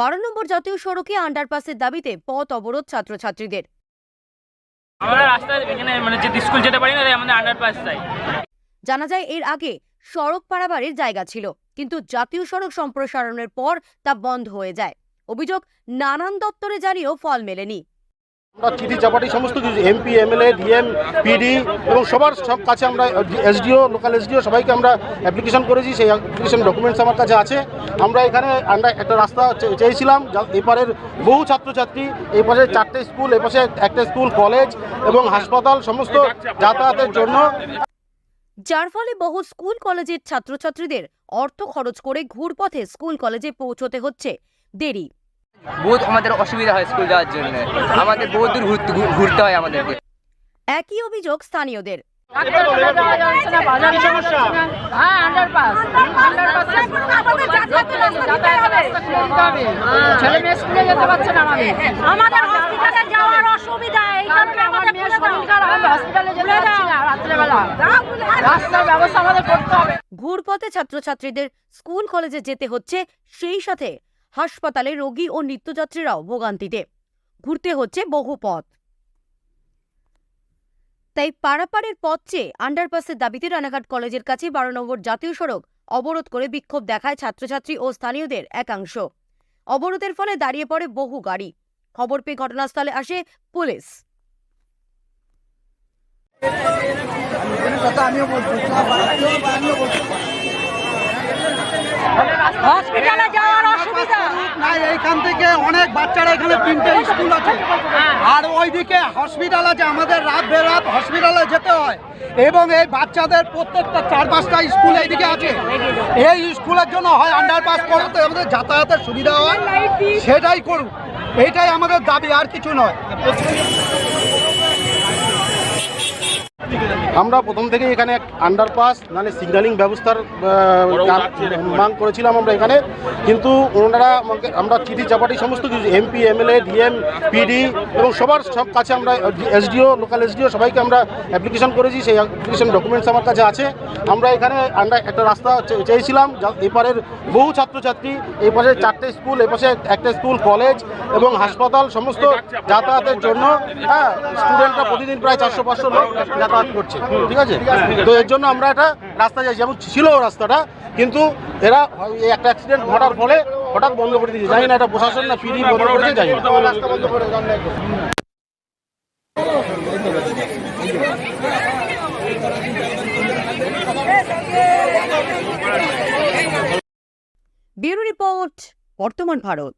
বারো নম্বর জাতীয় সড়কে আন্ডারপাসের দাবিতে পথ অবরোধ ছাত্রছাত্রীদের। আমরা রাস্তায় এখানে মানে যে স্কুল যেতে পারি না তাই আমাদের আন্ডারপাস চাই। জানা যায় এর আগে সড়ক পারাবারের জায়গা ছিল কিন্তু জাতীয় সড়ক সম্প্রসারণের পর তা বন্ধ হয়ে যায়। অভিযোগ নানান দপ্তরে জানিয়েও ফল মেলেনি। আমরা চিঠি চাপাটি সমস্ত কিছু এমপি এমএলএ ডিএম পিডি এবং সবার সব কাছে আমরা এসডিও লোকাল এসডিও সবাইকে আমরা অ্যাপ্লিকেশন করেছি সেই অ্যাপ্লিকেশন ডকুমেন্টস আমার কাছে আছে। আমরা এখানে আমরা একটা রাস্তা চেয়েছিলাম এপারের বহু ছাত্রছাত্রী এই পাশে চারটে স্কুল এপাশে একটা স্কুল কলেজ এবং হাসপাতাল সমস্ত যাতায়াতের জন্য। যার ফলে বহু স্কুল কলেজের ছাত্রছাত্রীদের অর্থ খরচ করে ঘুরপথে স্কুল কলেজে পৌঁছতে হচ্ছে। দেরি। বহুত আমাদের অসুবিধা হয় স্কুল যাওয়ার জন্য। আমাদের বহুত দূর ঘুরতে হয় আমাদেরকে। একই অভিযোগ স্থানীয়দের। হ্যাঁ আমাদের আমাদের হসপিটালে যাওয়ার অসুবিধা এই কারণে আমাদের মেয়ে শরীর খারাপ আমরা হসপিটালে যেতে রাত্রেবেলা রাস্তার ব্যবস্থা আমাদের করতে হবে। ঘুরপথে ছাত্রছাত্রীদের স্কুল কলেজে যেতে হচ্ছে সেই সাথে। হাসপাতালে রোগী ও নিত্যযাত্রীরাও ভোগান্তিতে। ঘুরতে হচ্ছে বহু পথ। তাই পারাপারের পথ চেয়ে আন্ডারপাসের দাবিতে রানাঘাট কলেজের কাছে বারো নম্বর জাতীয় সড়ক অবরোধ করে বিক্ষোভ দেখায় ছাত্রছাত্রী ও স্থানীয়দের একাংশ। অবরোধের ফলে দাঁড়িয়ে পড়ে বহু গাড়ি। খবর পেয়ে ঘটনাস্থলে আসে পুলিশ। হসপিটালে যাওয়ার অসুবিধা না এইখান থেকে অনেক বাচ্চারা এখানে তিনটে স্কুল আছে। আর ওইদিকে হসপিটাল আছে, আমাদের রাত বেরাত হসপিটালে যেতে হয়। এবং এই বাচ্চাদের প্রত্যেকটা চার পাঁচটা স্কুল এইদিকে আছে। এই স্কুলের জন্য হয় আন্ডারপাস তো আমাদের যাতায়াতের সুবিধা হয়। সেটাই করুক এটাই আমাদের দাবি, আর কিছু নয়। আমরা প্রথম থেকে এখানে আন্ডারপাস মানে সিগন্যালিং ব্যবস্থার মাং করেছিলাম আমরা এখানে। কিন্তু ওনারা আমরা চিঠি চাপাটি সমস্ত কিছু এমপি এমএলএ ডিএম পিডি এবং সবার সব কাছে আমরা এসডিও লোকাল এসডিও সবাইকে আমরা অ্যাপ্লিকেশন করেছি। সেই অ্যাপ্লিকেশন ডকুমেন্টস আমার কাছে আছে। আমরা এখানে আমরা একটা রাস্তা চেয়েছিলাম যা- এপারের বহু ছাত্রছাত্রী এই পাশে চারটে স্কুল এই পাশে একটা স্কুল কলেজ এবং হাসপাতাল সমস্ত যাতায়াতের জন্য হ্যাঁ স্টুডেন্টরা প্রতিদিন প্রায় চারশো পাঁচশো লোক যাতায়াত করছে। ঠিক আছে? তো এর জন্য আমরা একটা রাস্তা যাই যেমন ছিল রাস্তাটা কিন্তু এরা একটা অ্যাক্সিডেন্ট ঘটার ফলে হঠাৎ বন্ধ করে দিয়েছে। জানি না এটা প্রশাসন না পিডি বন্ধ রাস্তা বন্ধ ব্যুরো রিপোর্ট বর্তমান ভারত।